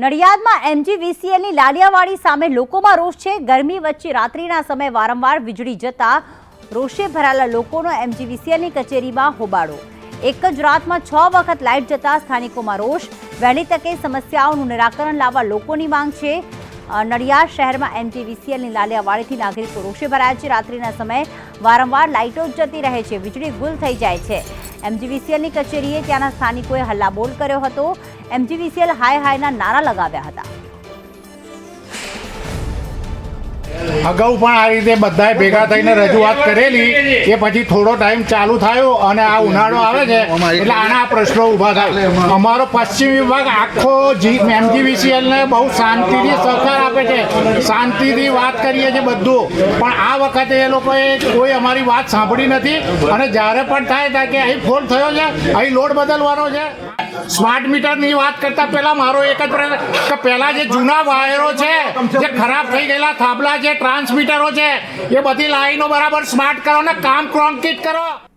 નડિયાદમાં એમજીવીસીએલની લાલિયાવાડી સામે લોકોમાં રોષ છે. ગરમી વચ્ચે રાત્રિના સમયે વારંવાર વીજળી જતા રોષે ભરાયેલા લોકોનો એમજીવીસીએલની કચેરીમાં હોબાળો. એક જ રાતમાં છ વખત લાઇટ જતા સ્થાનિકોમાં રોષ. વહેલી તકે સમસ્યાઓનું નિરાકરણ લાવવા લોકોની માંગ છે. નડિયાદ શહેરમાં એમજીવીસીએલની લાલિયાવાડીથી નાગરિકો રોષે ભરાયા છે. રાત્રિના સમયે વારંવાર લાઇટો જતી રહે છે. વીજળી ગુલ થઈ જાય છે. એમજીવીસીએલની કચેરીએ ત્યાંના સ્થાનિકોએ હલ્લાબોલ કર્યો હતો. એમજીવીસીએલ હાય હાયના નારા લગાવ્યા હતા. અગાઉ પણ આ રીતે બધાએ ભેગા થઈને રજૂઆત કરેલી એ પછી થોડો ટાઈમ ચાલુ થયો અને આ ઉનાળો આવે છે, એટલે આના પ્રશ્નો ઊભા થાય. અમારો પશ્ચિમ વિભાગ આખો એમજીવીસીએલને બહુ શાંતિથી સહકાર આપે છે. શાંતિથી વાત કરીએ છીએ બધું. પણ આ વખતે એ લોકોએ કોઈ અમારી વાત સાંભળી નથી. અને જ્યારે પણ થાય થાય કે અહીં ફોન થયો છે, અહીં લોડ બદલવાનો છે. સ્માર્ટ મીટરની વાત કરતા પહેલા મારો એક જ પ્રશ્ન કે પહેલા જે જૂના વાયરો છે, જે ખરાબ થઈ ગયેલા થાંભલા છે, ટ્રાન્સમીટરો છે, એ બધી લાઈનો બરાબર સ્માર્ટ કરો ને કામ કોન્ક્રીટ કરો.